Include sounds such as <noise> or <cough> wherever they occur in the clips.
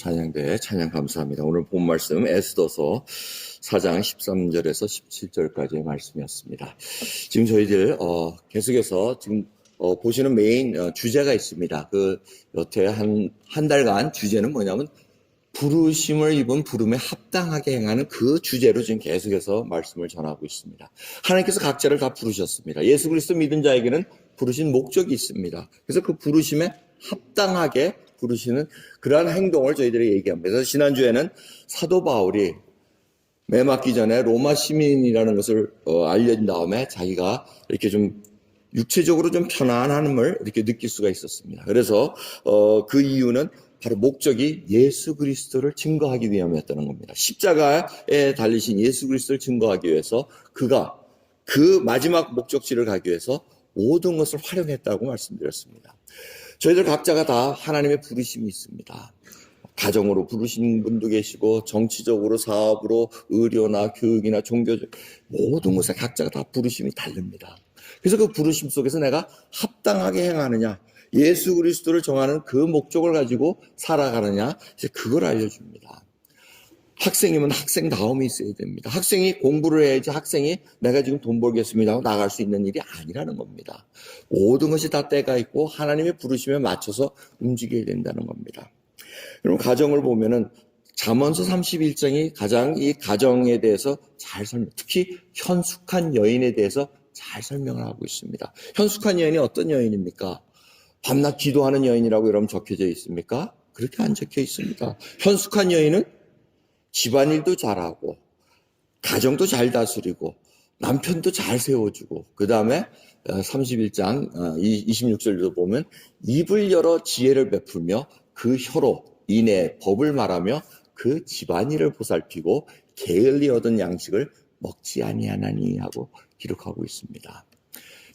찬양대 찬양 감사합니다. 오늘 본 말씀 에스더서 4장 13절에서 17절까지의 말씀이었습니다. 지금 저희들 어, 계속해서 지금 어, 보시는 메인 어, 주제가 있습니다. 그 여태 한, 한 달간 주제는 뭐냐면 부르심을 입은 부름에 합당하게 행하는 그 주제로 지금 계속해서 말씀을 전하고 있습니다. 하나님께서 각자를 다 부르셨습니다. 예수 그리스도 믿은 자에게는 부르신 목적이 있습니다. 그래서 그 부르심에 합당하게 부르시는 그러한 행동을 저희들이 얘기합니다. 지난주에는 사도 바울이 매 맞기 전에 로마 시민이라는 것을 어, 알려진 다음에 자기가 이렇게 좀 육체적으로 좀 편안함을 이렇게 느낄 수가 있었습니다. 그래서 어, 그 이유는 바로 목적이 예수 그리스도를 증거하기 위함이었다는 겁니다. 십자가에 달리신 예수 그리스도를 증거하기 위해서 그가 그 마지막 목적지를 가기 위해서 모든 것을 활용했다고 말씀드렸습니다. 저희들 각자가 다 하나님의 부르심이 있습니다. 가정으로 부르신 분도 계시고 정치적으로 사업으로 의료나 교육이나 종교적 모든 것에 각자가 다 부르심이 다릅니다. 그래서 그 부르심 속에서 내가 합당하게 행하느냐 예수 그리스도를 정하는 그 목적을 가지고 살아가느냐 이제 그걸 알려줍니다. 학생이면 학생다움이 있어야 됩니다. 학생이 공부를 해야지 학생이 내가 지금 돈 벌겠습니다 하고 나갈 수 있는 일이 아니라는 겁니다. 모든 것이 다 때가 있고 하나님의 부르심에 맞춰서 움직여야 된다는 겁니다. 여러분 가정을 보면은 잠언서 31장이 가장 이 가정에 대해서 잘 설명, 특히 현숙한 여인에 대해서 잘 설명을 하고 있습니다. 현숙한 여인이 어떤 여인입니까? 밤낮 기도하는 여인이라고 여러분 적혀져 있습니까? 그렇게 안 적혀 있습니다. 현숙한 여인은 집안일도 잘하고 가정도 잘 다스리고 남편도 잘 세워주고 그 다음에 31장 26절도 보면 입을 열어 지혜를 베풀며 그 혀로 인해 법을 말하며 그 집안일을 보살피고 게을리 얻은 양식을 먹지 아니하나니 하고 기록하고 있습니다.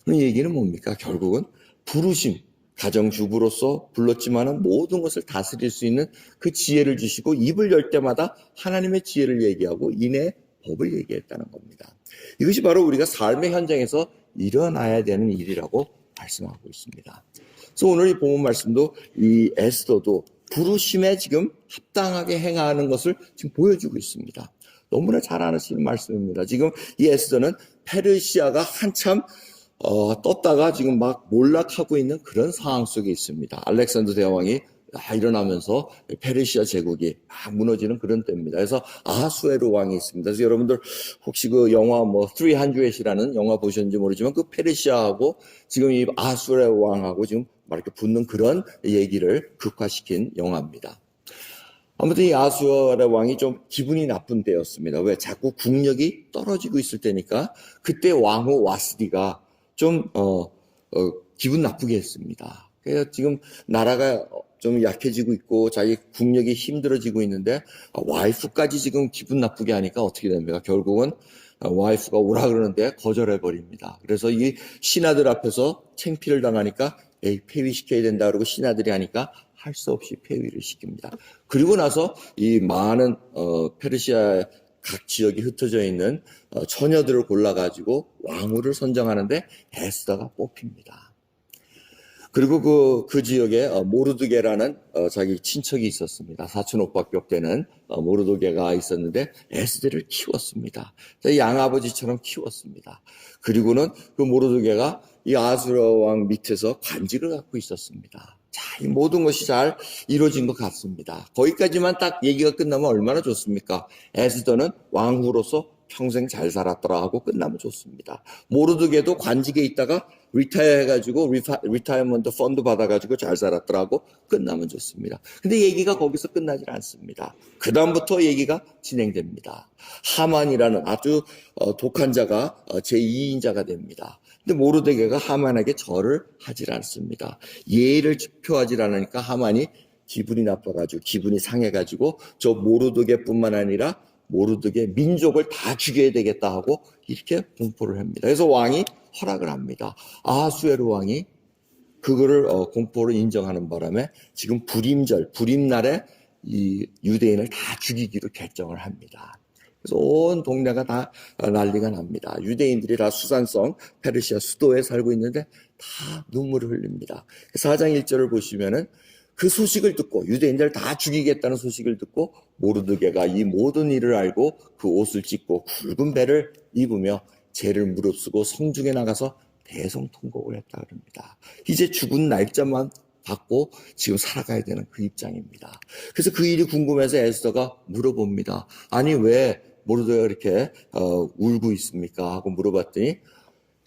그 얘기는 뭡니까? 결국은 부르심, 가정주부로서 불렀지만은 모든 것을 다스릴 수 있는 그 지혜를 주시고 입을 열 때마다 하나님의 지혜를 얘기하고 인해 법을 얘기했다는 겁니다. 이것이 바로 우리가 삶의 현장에서 일어나야 되는 일이라고 말씀하고 있습니다. 그래서 오늘 이 본문 말씀도 이 에스더도 부르심에 지금 합당하게 행하는 것을 지금 보여주고 있습니다. 너무나 잘 아시는 말씀입니다. 지금 이 에스더는 페르시아가 한참 어, 떴다가 지금 막 몰락하고 있는 그런 상황 속에 있습니다. 알렉산더 대왕이 아, 일어나면서 페르시아 제국이 막 무너지는 그런 때입니다. 그래서 아수에르 왕이 있습니다. 그래서 여러분들 혹시 그 영화 뭐 300이라는 영화 보셨는지 모르지만 그 페르시아하고 지금 이 아수에르 왕하고 지금 막 이렇게 붙는 그런 얘기를 극화시킨 영화입니다. 아무튼 이 아수에르 왕이 좀 기분이 나쁜 때였습니다. 왜? 자꾸 국력이 떨어지고 있을 때니까 그때 왕후 와스디가 좀, 어, 어, 기분 나쁘게 했습니다. 그래서 지금 나라가 좀 약해지고 있고 자기 국력이 힘들어지고 있는데 아, 와이프까지 지금 기분 나쁘게 하니까 어떻게 됩니까? 결국은 아, 와이프가 오라 그러는데 거절해 버립니다. 그래서 이 신하들 앞에서 챙피를 당하니까 에이 폐위시켜야 된다 그러고 신하들이 하니까 할 수 없이 폐위를 시킵니다. 그리고 나서 이 많은 어, 페르시아 각 지역이 흩어져 있는 어, 처녀들을 골라가지고 왕후를 선정하는데 에스더가 뽑힙니다. 그리고 그, 그 지역에 어, 모르드게라는 어, 자기 친척이 있었습니다. 사촌 오빠격 되는 모르드게가 있었는데 에스더를 키웠습니다. 양아버지처럼 키웠습니다. 그리고는 그 모르드게가 이 아수라 왕 밑에서 관직을 갖고 있었습니다. 자, 이 모든 것이 잘 이루어진 것 같습니다. 거기까지만 딱 얘기가 끝나면 얼마나 좋습니까? 에스더는 왕후로서 평생 잘 살았더라 하고 끝나면 좋습니다. 모르드게도 관직에 있다가 리타이어 해가지고 리타, 리타이어먼트 펀드 받아가지고 잘 살았더라고 끝나면 좋습니다. 근데 얘기가 거기서 끝나질 않습니다. 그 다음부터 얘기가 진행됩니다. 하만이라는 아주 어, 독한 자가 어, 제2인자가 됩니다. 근데 모르드게가 하만에게 절을 하질 않습니다. 예의를 표하지 않으니까 하만이 기분이 나빠가지고 기분이 상해가지고 저 모르드게뿐만 아니라 모르드게 민족을 다 죽여야 되겠다 하고 이렇게 공포를 합니다. 그래서 왕이 허락을 합니다. 아하수에르 왕이 그거를 어, 공포를 인정하는 바람에 지금 불임절, 불임날에 이 유대인을 다 죽이기로 결정을 합니다. 그래서 온 동네가 다 난리가 납니다. 유대인들이 다 수산성 페르시아 수도에 살고 있는데 다 눈물을 흘립니다. 4장 1절을 보시면은 그 소식을 듣고 유대인들 다 죽이겠다는 소식을 듣고 모르드게가 이 모든 일을 알고 그 옷을 찢고 굵은 배를 입으며 죄를 무릅쓰고 성중에 나가서 대성 통곡을 했다 그럽니다. 이제 죽은 날짜만 받고 지금 살아가야 되는 그 입장입니다. 그래서 그 일이 궁금해서 에스더가 물어봅니다. 아니 왜 모르드가 이렇게 어, 울고 있습니까? 하고 물어봤더니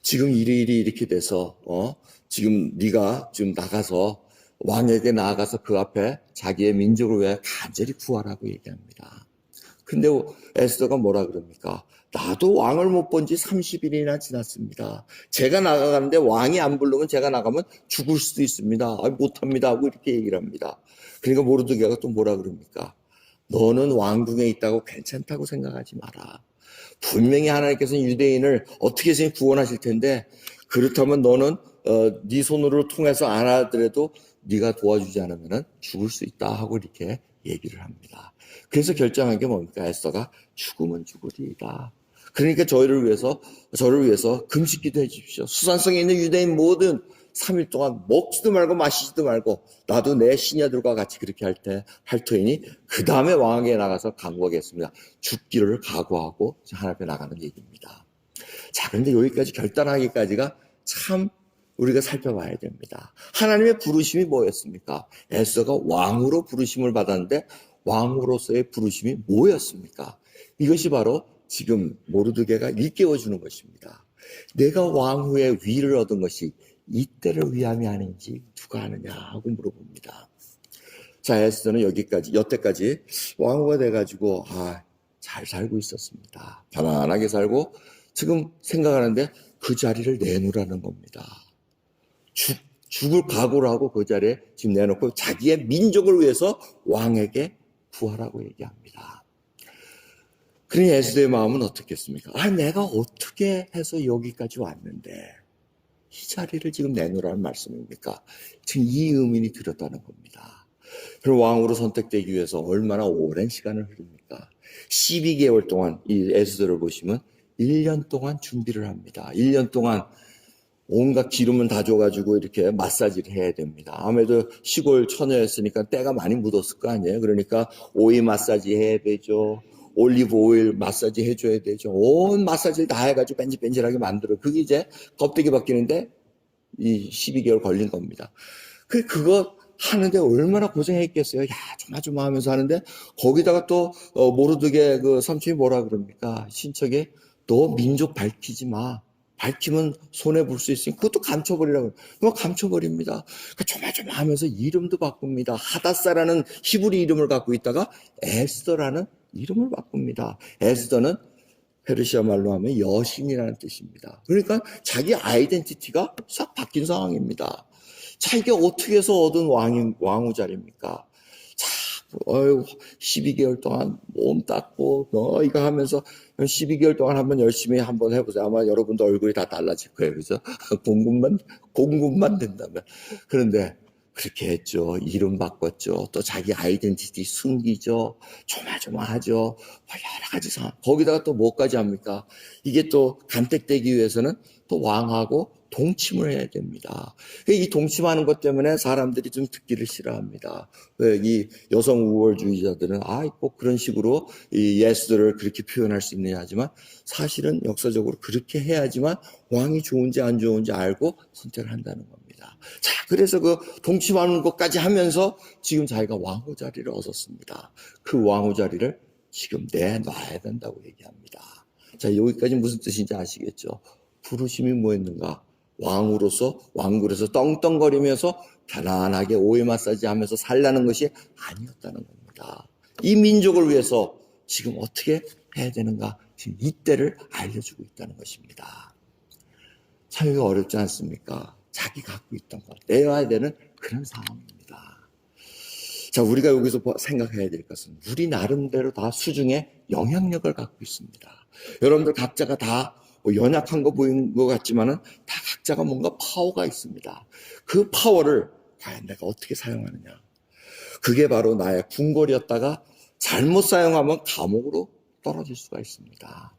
지금 일이 일이 이렇게 돼서 어 지금 네가 지금 나가서 왕에게 나아가서 그 앞에 자기의 민족을 위해 간절히 구하라고 얘기합니다. 근데 에스더가 뭐라 그럽니까? 나도 왕을 못 본 지 30일이나 지났습니다. 제가 나가가는데 왕이 안 부르면 제가 나가면 죽을 수도 있습니다. 아, 못합니다. 하고 이렇게 얘기를 합니다. 그러니까 모르드게가 또 뭐라 그럽니까? 너는 왕궁에 있다고 괜찮다고 생각하지 마라. 분명히 하나님께서는 유대인을 어떻게 해서 구원하실 텐데 그렇다면 너는 어, 네 손으로 통해서 안 하더라도 네가 도와주지 않으면 죽을 수 있다 하고 이렇게 얘기를 합니다. 그래서 결정한 게 뭡니까? 에스더가 죽으면 죽으리이다. 그러니까 저희를 위해서 저를 위해서 금식기도 해주십시오. 수산성에 있는 유대인 모든 3일 동안 먹지도 말고 마시지도 말고 나도 내 시녀들과 같이 그렇게 할 때 할 터이니 그 다음에 왕에게 나가서 강구하겠습니다. 죽기를 각오하고 하나님 앞에 나가는 얘기입니다. 자, 그런데 여기까지 결단하기까지가 참 우리가 살펴봐야 됩니다. 하나님의 부르심이 뭐였습니까? 에스더가 왕으로 부르심을 받았는데 왕으로서의 부르심이 뭐였습니까? 이것이 바로 지금 모르드게가 일깨워 주는 것입니다. 내가 왕후의 위를 얻은 것이 이때를 위함이 아닌지 누가 아느냐 하고 물어봅니다. 자, 에스더는 여기까지, 여태까지 왕후가 돼가지고, 아, 잘 살고 있었습니다. 편안하게 살고, 지금 생각하는데 그 자리를 내놓으라는 겁니다. 죽, 죽을 각오를 하고 그 자리에 지금 내놓고 자기의 민족을 위해서 왕에게 구하라고 얘기합니다. 그러니 에스더의 마음은 어떻겠습니까? 아, 내가 어떻게 해서 여기까지 왔는데 이 자리를 지금 내놓으라는 말씀입니까? 지금 이 의문이 들었다는 겁니다. 그럼 왕으로 선택되기 위해서 얼마나 오랜 시간을 흐릅니까? 12개월 동안 이 에스더를 보시면 1년 동안 준비를 합니다. 1년 동안 온갖 기름은 다 줘가지고 이렇게 마사지를 해야 됩니다. 아무래도 시골 처녀였으니까 때가 많이 묻었을 거 아니에요. 그러니까 오이 마사지 해야 되죠. 올리브 오일 마사지 해줘야 되죠. 온 마사지를 다 해가지고 뺀질뺀질하게 만들어. 그게 이제 껍데기 바뀌는데 이 12개월 걸린 겁니다. 그, 그거 하는데 얼마나 고생했겠어요. 야, 조마조마 하면서 하는데 거기다가 또, 어, 모르드게 그 삼촌이 뭐라 그럽니까? 신척에 너 민족 밝히지 마. 밝히면 손해 볼 수 있으니 그것도 감춰버리라고. 그거 감춰버립니다. 그 조마조마 하면서 이름도 바꿉니다. 하다사라는 히브리 이름을 갖고 있다가 에스더라는 이름을 바꿉니다. 에스더는 페르시아 말로 하면 여신이라는 뜻입니다. 그러니까 자기 아이덴티티가 싹 바뀐 상황입니다. 자, 이게 어떻게 해서 얻은 왕, 왕후 자리입니까? 자, 어휴, 12개월 동안 몸 닦고, 너 이거 하면서 12개월 동안 한번 열심히 한번 해보세요. 아마 여러분도 얼굴이 다 달라질 거예요. 그래서 <laughs> 공급만, 공급만 된다면. 그런데 그렇게 했죠. 이름 바꿨죠. 또 자기 아이덴티티 숨기죠. 조마조마하죠. 뭐 여러 가지 상황. 거기다가 또 뭐까지 합니까? 이게 또 간택되기 위해서는 또 왕하고 동침을 해야 됩니다. 이 동침하는 것 때문에 사람들이 좀 듣기를 싫어합니다. 왜이 여성 우월주의자들은 아, 꼭 그런 식으로 이 예수들을 그렇게 표현할 수 있느냐 하지만 사실은 역사적으로 그렇게 해야지만 왕이 좋은지 안 좋은지 알고 선택을 한다는 겁니다. 자, 그래서 그 동침하는 것까지 하면서 지금 자기가 왕후 자리를 얻었습니다. 그 왕후 자리를 지금 내놔야 된다고 얘기합니다. 자, 여기까지 무슨 뜻인지 아시겠죠? 부르심이 뭐였는가? 왕으로서 왕굴에서 떵떵거리면서 편안하게 오해 마사지 하면서 살라는 것이 아니었다는 겁니다. 이 민족을 위해서 지금 어떻게 해야 되는가? 지금 이때를 알려주고 있다는 것입니다. 참 이거 어렵지 않습니까? 자기 갖고 있던 것 내놔야 되는 그런 상황입니다. 자, 우리가 여기서 생각해야 될 것은 우리 나름대로 다 수중에 영향력을 갖고 있습니다. 여러분들 각자가 다 뭐 연약한 거 보이는 것 같지만은 다 각자가 뭔가 파워가 있습니다. 그 파워를 과연 내가 어떻게 사용하느냐. 그게 바로 나의 궁궐이었다가 잘못 사용하면 감옥으로 떨어질 수가 있습니다.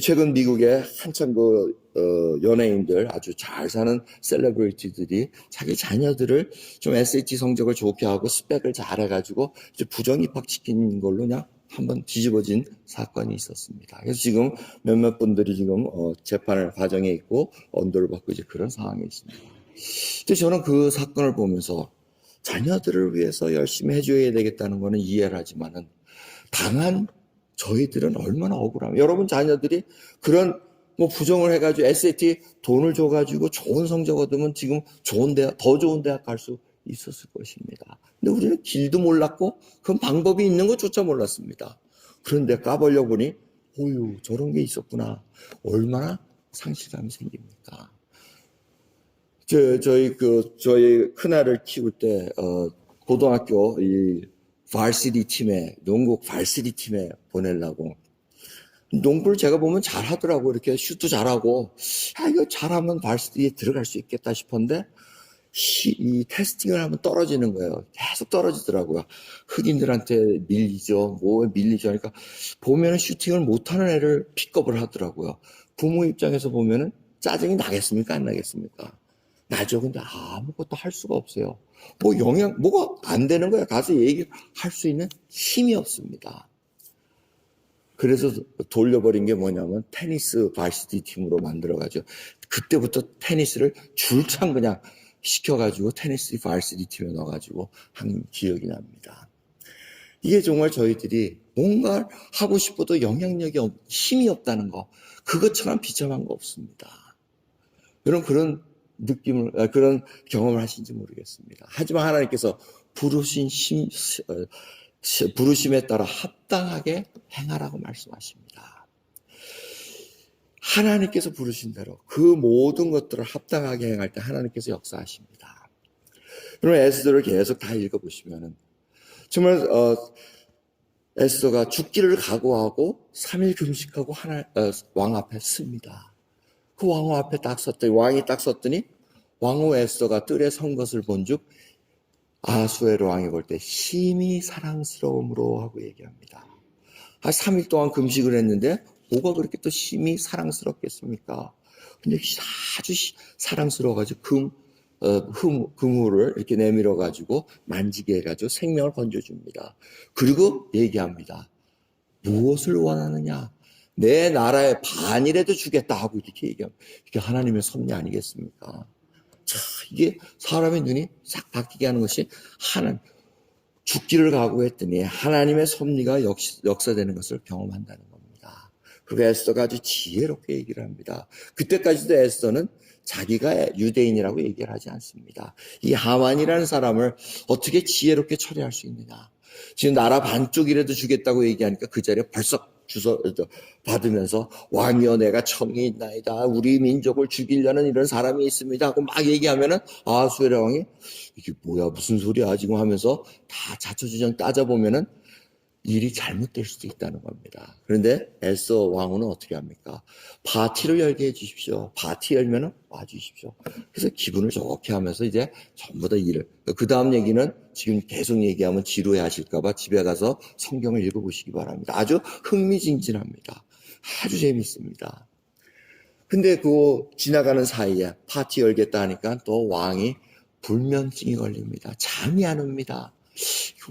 최근 미국에 한참 그 어, 연예인들 아주 잘 사는 셀러브리티들이 자기 자녀들을 좀 SAT 성적을 좋게 하고 스펙을 잘 해가지고 부정 입학시킨 걸로 그냥 한번 뒤집어진 사건이 있었습니다. 그래서 지금 몇몇 분들이 지금 어, 재판을 과정에 있고 언도를 받고 이제 그런 상황에 있습니다. 근데 저는 그 사건을 보면서 자녀들을 위해서 열심히 해줘야 되겠다는 거는 이해를 하지만은 당한 저희들은 얼마나 억울하면 여러분 자녀들이 그런 뭐 부정을 해가지고 SAT 돈을 줘가지고 좋은 성적 얻으면 지금 좋은 대학 더 좋은 대학 갈 수 있었을 것입니다. 근데 우리는 길도 몰랐고 그 방법이 있는 것조차 몰랐습니다. 그런데 까벌려 보니 오유 저런 게 있었구나 얼마나 상실감이 생깁니까? 저 저희 그 저희 큰아를 키울 때 어, 고등학교 이 발시리 팀에 농구 발시리 팀에 보내려고 농구를 제가 보면 잘하더라고 이렇게 슛도 잘하고 아 이거 잘하면 발시리에 들어갈 수 있겠다 싶었는데 시- 이 테스팅을 하면 떨어지는 거예요. 계속 떨어지더라고요. 흑인들한테 밀리죠. 뭐에 밀리죠. 그러니까 보면은 슈팅을 못하는 애를 픽업을 하더라고요. 부모 입장에서 보면은 짜증이 나겠습니까? 안 나겠습니까? 나죠. 근데 아무것도 할 수가 없어요. 뭐 영향, 뭐가 안 되는 거야. 가서 얘기할 수 있는 힘이 없습니다. 그래서 돌려버린 게 뭐냐면 테니스 발시티 팀으로 만들어가지고 그때부터 테니스를 줄창 그냥 시켜가지고 테니스 발시티 팀에 넣어가지고 한 기억이 납니다. 이게 정말 저희들이 뭔가 하고 싶어도 영향력이 없, 힘이 없다는 거 그것처럼 비참한 거 없습니다. 여러분 그런 느낌을 아, 그런 경험을 하신지 모르겠습니다. 하지만 하나님께서 부르신 심 어, 시- 부르심에 따라 합당하게 행하라고 말씀하십니다. 하나님께서 부르신 대로 그 모든 것들을 합당하게 행할 때 하나님께서 역사하십니다. 여러분 에스더를 계속 다 읽어보시면은 정말 어, 에스더가 죽기를 각오하고 3일 금식하고 하나 어, 왕 앞에 씁니다. 그 왕후 앞에 딱 섰더니 왕이 딱 섰더니 왕후 에스더가 뜰에 선 것을 본즉 아수에로 왕이 볼 때 심히 사랑스러움으로 하고 얘기합니다. 아 3일 동안 금식을 했는데 뭐가 그렇게 또 심히 사랑스럽겠습니까? 근데 아주 시- 사랑스러워가지고 금, 어, 흠, 그물을 이렇게 내밀어 가지고 만지게 해가지고 생명을 건져줍니다. 그리고 얘기합니다. 무엇을 원하느냐? 내 나라의 반이라도 주겠다 하고 이렇게 얘기합니다. 이게 하나님의 섭리 아니겠습니까? 자, 이게 사람의 눈이 싹 바뀌게 하는 것이 하나님, 죽기를 각오했더니 하나님의 섭리가 역, 역사되는 것을 경험한다는 겁니다. 그리고 에스더가 아주 지혜롭게 얘기를 합니다. 그때까지도 에스더는 자기가 유대인이라고 얘기를 하지 않습니다. 이 하만이라는 사람을 어떻게 지혜롭게 처리할 수 있느냐. 지금 나라 반쪽이라도 주겠다고 얘기하니까 그 자리에 벌써 주서 받으면서 왕이여 내가 청이 있나이다. 우리 민족을 죽이려는 이런 사람이 있습니다. 하고 막 얘기하면은 아수에라 왕이 이게 뭐야? 무슨 소리야? 지금 하면서 다 자초지정 따져보면은 일이 잘못될 수도 있다는 겁니다. 그런데 에서 왕후는 어떻게 합니까? 파티를 열게 해주십시오. 파티 열면은 와주십시오. 그래서 기분을 좋게 하면서 이제 전부 다 일을. 그 다음 얘기는 지금 계속 얘기하면 지루해 하실까봐 집에 가서 성경을 읽어보시기 바랍니다. 아주 흥미진진합니다. 아주 재밌습니다. 근데 그 지나가는 사이에 파티 열겠다 하니까 또 왕이 불면증이 걸립니다. 잠이 안 옵니다.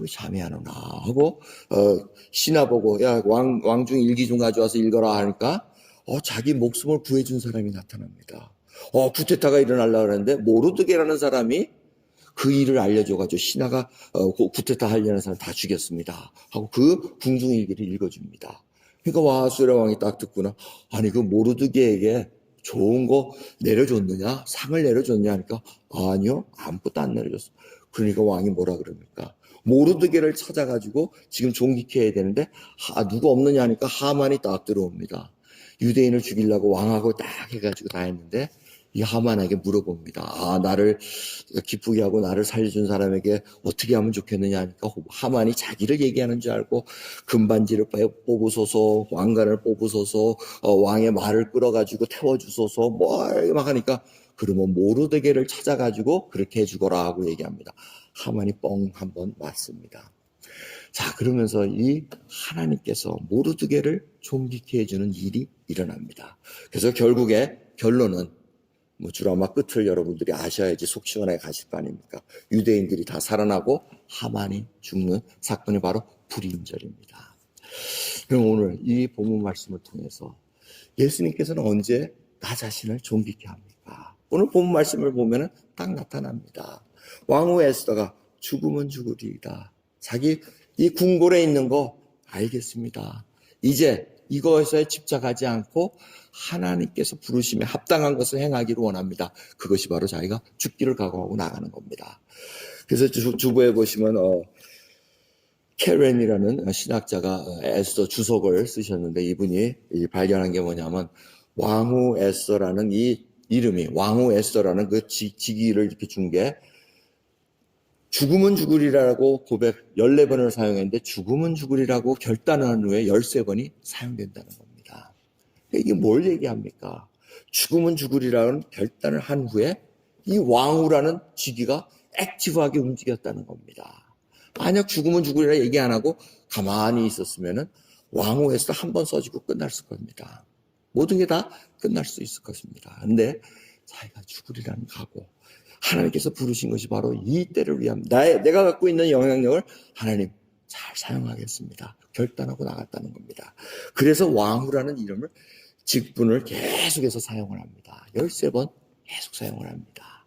왜 잠이 안 오나 하고 어, 신하 보고 야 왕 왕중 일기 좀 가져와서 읽어라 하니까 어 자기 목숨을 구해준 사람이 나타납니다. 어 쿠데타가 일어날라 그랬는데 모르드게라는 사람이 그 일을 알려줘가지고 신하가 어, 그 쿠데타 하려는 사람 다 죽였습니다. 하고 그 궁중일기를 읽어줍니다. 그러니까 와수라 왕이 딱 듣구나. 아니 그 모르드게에게 좋은 거 내려줬느냐? 상을 내려줬냐 하니까 아니요 아무것도 안 내려줬어. 그러니까 왕이 뭐라 그럽니까? 모르드게를 찾아가지고 지금 종기케 해야 되는데 하, 누가 없느냐 하니까 하만이 딱 들어옵니다. 유대인을 죽이려고 왕하고 딱 해가지고 다 했는데 이 하만에게 물어봅니다. 아 나를 기쁘게 하고 나를 살려준 사람에게 어떻게 하면 좋겠느냐 하니까 하만이 자기를 얘기하는 줄 알고 금반지를 뽑으소서 왕관을 뽑으소서 어, 왕의 말을 끌어가지고 태워주소서 뭐 막 하니까 그러면 모르드게를 찾아가지고 그렇게 해주거라 하고 얘기합니다. 하만이 뻥 한번 맞습니다. 자, 그러면서 이 하나님께서 모르드게를 존귀케 해주는 일이 일어납니다. 그래서 결국에 결론은 뭐 드라마 끝을 여러분들이 아셔야지 속 시원하게 가실 거 아닙니까? 유대인들이 다 살아나고 하만이 죽는 사건이 바로 불임절입니다. 그럼 오늘 이 본문 말씀을 통해서 예수님께서는 언제 나 자신을 존귀케 합니까? 오늘 본문 말씀을 보면은 딱 나타납니다. 왕후 에스더가 죽으면 죽으리이다. 자기 이 궁궐에 있는 거 알겠습니다. 이제 이것에 집착하지 않고 하나님께서 부르심에 합당한 것을 행하기를 원합니다. 그것이 바로 자기가 죽기를 각오하고 나가는 겁니다. 그래서 주, 주부에 보시면 어, 캐렌이라는 신학자가 어, 에스더 주석을 쓰셨는데 이분이 이 발견한 게 뭐냐면 왕후 에스더라는 이 이름이 왕후 에스더라는 그 지, 직위를 이렇게 준 게 죽으면 죽으리라고 고백 14번을 사용했는데 죽으면 죽으리라고 결단한 후에 13번이 사용된다는 겁니다. 이게 뭘 얘기합니까? 죽으면 죽으리라는 결단을 한 후에 이 왕후라는 직위가 액티브하게 움직였다는 겁니다. 만약 죽으면 죽으리라 얘기 안 하고 가만히 있었으면은 왕후에서 한 번 써지고 끝났을 겁니다. 모든 게 다 끝날 수 있을 것입니다. 근데 자기가 죽으리라는 각오, 하나님께서 부르신 것이 바로 이 때를 위함. 나의, 내가 갖고 있는 영향력을 하나님 잘 사용하겠습니다. 결단하고 나갔다는 겁니다. 그래서 왕후라는 이름을 직분을 계속해서 사용을 합니다. 13번 계속 사용을 합니다.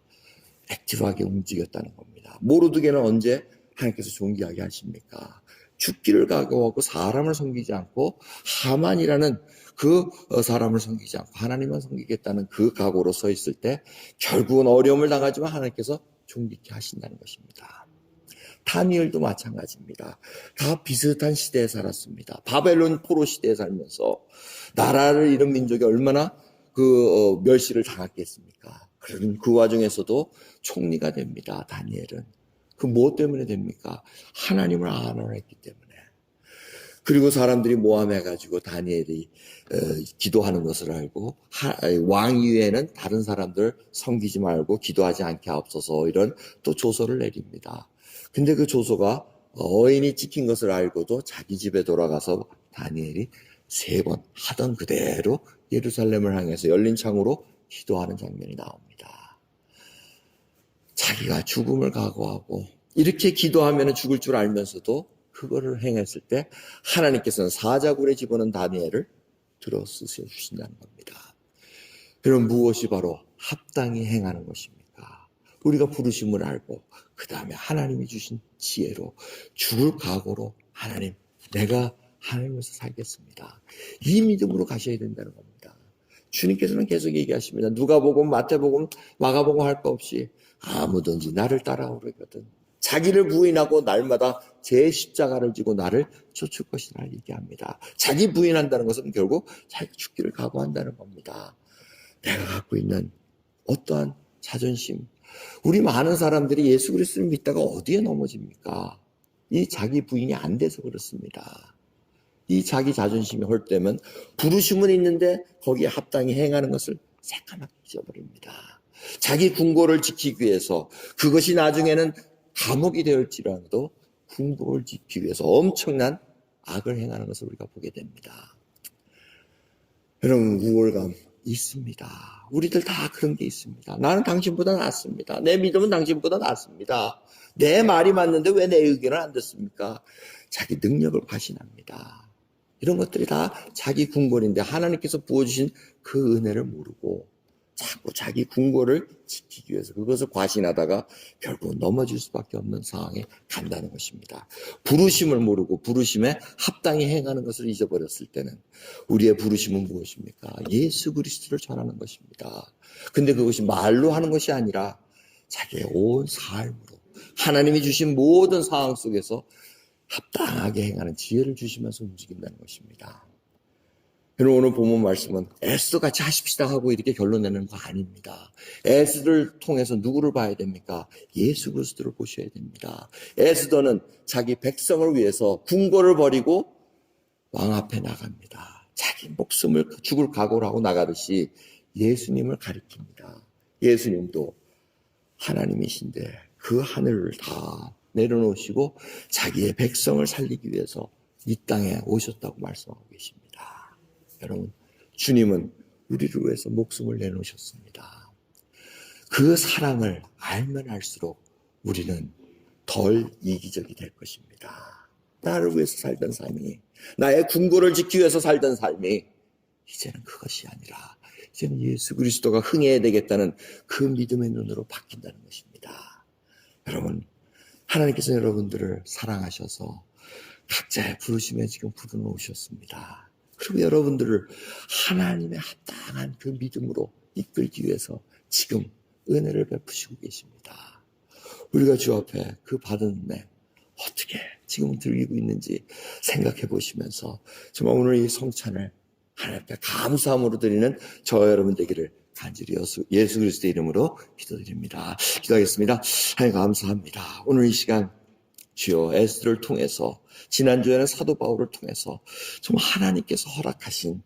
액티브하게 움직였다는 겁니다. 모르드게는 언제 하나님께서 존귀하게 하십니까? 죽기를 각오하고 사람을 섬기지 않고 하만이라는 그 어, 사람을 섬기지 않고 하나님만 섬기겠다는 그 각오로 서 있을 때 결국은 어려움을 당하지만 하나님께서 존귀케 하신다는 것입니다. 다니엘도 마찬가지입니다. 다 비슷한 시대에 살았습니다. 바벨론 포로 시대에 살면서 나라를 잃은 민족이 얼마나 그 어, 멸시를 당했겠습니까? 그런 그 와중에서도 총리가 됩니다. 다니엘은 그 무엇 때문에 됩니까? 하나님을 안 원했기 때문에. 그리고 사람들이 모함해가지고 다니엘이 어, 기도하는 것을 알고 하, 왕 이외에는 다른 사람들 섬기지 말고 기도하지 않게 하옵소서 이런 또 조서를 내립니다. 근데 그 조서가 어인이 찍힌 것을 알고도 자기 집에 돌아가서 다니엘이 세 번 하던 그대로 예루살렘을 향해서 열린 창으로 기도하는 장면이 나옵니다. 자기가 죽음을 각오하고 이렇게 기도하면 죽을 줄 알면서도 그거를 행했을 때 하나님께서는 사자굴에 집어넣은 다니엘을 들어 쓰셔 주신다는 겁니다. 그럼 무엇이 바로 합당히 행하는 것입니까? 우리가 부르심을 알고 그 다음에 하나님이 주신 지혜로 죽을 각오로 하나님 내가 하나님에서 살겠습니다. 이 믿음으로 가셔야 된다는 겁니다. 주님께서는 계속 얘기하십니다. 누가복음, 마태복음, 마가복음 할 거 없이 아무든지 나를 따라오려거든 자기를 부인하고 날마다 제 십자가를 지고 나를 쫓을 것이라 얘기합니다. 자기 부인한다는 것은 결국 자기 죽기를 각오한다는 겁니다. 내가 갖고 있는 어떠한 자존심. 우리 많은 사람들이 예수 그리스도를 믿다가 어디에 넘어집니까? 이 자기 부인이 안 돼서 그렇습니다. 이 자기 자존심이 헐때면 부르심은 있는데 거기에 합당히 행하는 것을 새까맣게 잊어버립니다. 자기 궁고를 지키기 위해서 그것이 나중에는 감옥이 되었지라도 궁복을 지키기 위해서 엄청난 악을 행하는 것을 우리가 보게 됩니다. 여러분 우월감 있습니다. 우리들 다 그런 게 있습니다. 나는 당신보다 낫습니다. 내 믿음은 당신보다 낫습니다. 내 말이 맞는데 왜 내 의견을 안 듣습니까? 자기 능력을 과신합니다. 이런 것들이 다 자기 궁궐인데 하나님께서 부어주신 그 은혜를 모르고 자꾸 자기 궁궐을 지키기 위해서 그것을 과신하다가 결국 넘어질 수밖에 없는 상황에 간다는 것입니다. 부르심을 모르고 부르심에 합당히 행하는 것을 잊어버렸을 때는 우리의 부르심은 무엇입니까? 예수 그리스도를 전하는 것입니다. 근데 그것이 말로 하는 것이 아니라 자기의 온 삶으로 하나님이 주신 모든 상황 속에서 합당하게 행하는 지혜를 주시면서 움직인다는 것입니다. 여러분 오늘 본문 말씀은 에스더 같이 하십시다 하고 이렇게 결론 내는 거 아닙니다. 에스더를 통해서 누구를 봐야 됩니까? 예수 그리스도를 보셔야 됩니다. 에스더는 자기 백성을 위해서 궁궐을 버리고 왕 앞에 나갑니다. 자기 목숨을 죽을 각오를 하고 나가듯이 예수님을 가리킵니다. 예수님도 하나님이신데 그 하늘을 다 내려놓으시고 자기의 백성을 살리기 위해서 이 땅에 오셨다고 말씀하고 계십니다. 여러분, 주님은 우리를 위해서 목숨을 내놓으셨습니다. 그 사랑을 알면 알수록 우리는 덜 이기적이 될 것입니다. 나를 위해서 살던 삶이, 나의 궁고를 지키기 위해서 살던 삶이, 이제는 그것이 아니라, 이제는 예수 그리스도가 흥해야 되겠다는 그 믿음의 눈으로 바뀐다는 것입니다. 여러분, 하나님께서 여러분들을 사랑하셔서 각자의 부르심에 지금 부르놓으셨습니다. 그리고 여러분들을 하나님의 합당한 그 믿음으로 이끌기 위해서 지금 은혜를 베푸시고 계십니다. 우리가 주 앞에 그 받은 은혜 어떻게 지금 드리고 있는지 생각해 보시면서 정말 오늘 이 성찬을 하나님 앞에 감사함으로 드리는 저 여러분 되기를 간절히 예수, 예수 그리스도의 이름으로 기도드립니다. 기도하겠습니다. 하나님 감사합니다. 오늘 이 시간 주여 에스드를 통해서 지난주에는 사도 바울을 통해서 정말 하나님께서 허락하신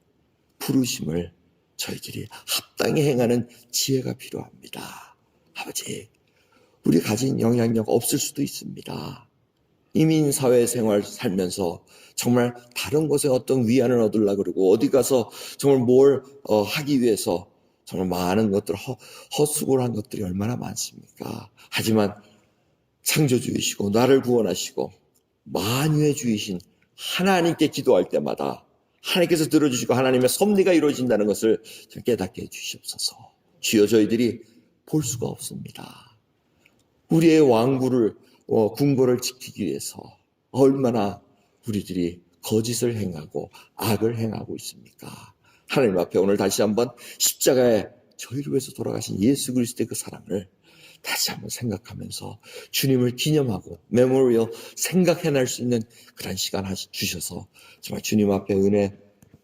부르심을 저희들이 합당히 행하는 지혜가 필요합니다. 아버지, 우리 가진 영향력 없을 수도 있습니다. 이민 사회 생활 살면서 정말 다른 곳에 어떤 위안을 얻으려 그러고 어디 가서 정말 뭘 어, 하기 위해서 정말 많은 것들 허, 헛수고를 한 것들이 얼마나 많습니까? 하지만 창조주이시고 나를 구원하시고 만유의 주이신 하나님께 기도할 때마다 하나님께서 들어주시고 하나님의 섭리가 이루어진다는 것을 좀 깨닫게 해주시옵소서. 주여 저희들이 볼 수가 없습니다. 우리의 왕구를 어, 궁궐을 지키기 위해서 얼마나 우리들이 거짓을 행하고 악을 행하고 있습니까? 하나님 앞에 오늘 다시 한번 십자가에 저희를 위해서 돌아가신 예수 그리스도의 그 사랑을 다시 한번 생각하면서 주님을 기념하고 메모리어 생각해낼 수 있는 그런 시간 주셔서 정말 주님 앞에 은혜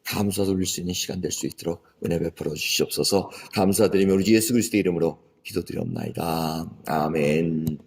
감사 돌릴 수 있는 시간 될 수 있도록 은혜 베풀어 주시옵소서 감사드리며 우리 예수 그리스도의 이름으로 기도드리옵나이다. 아멘.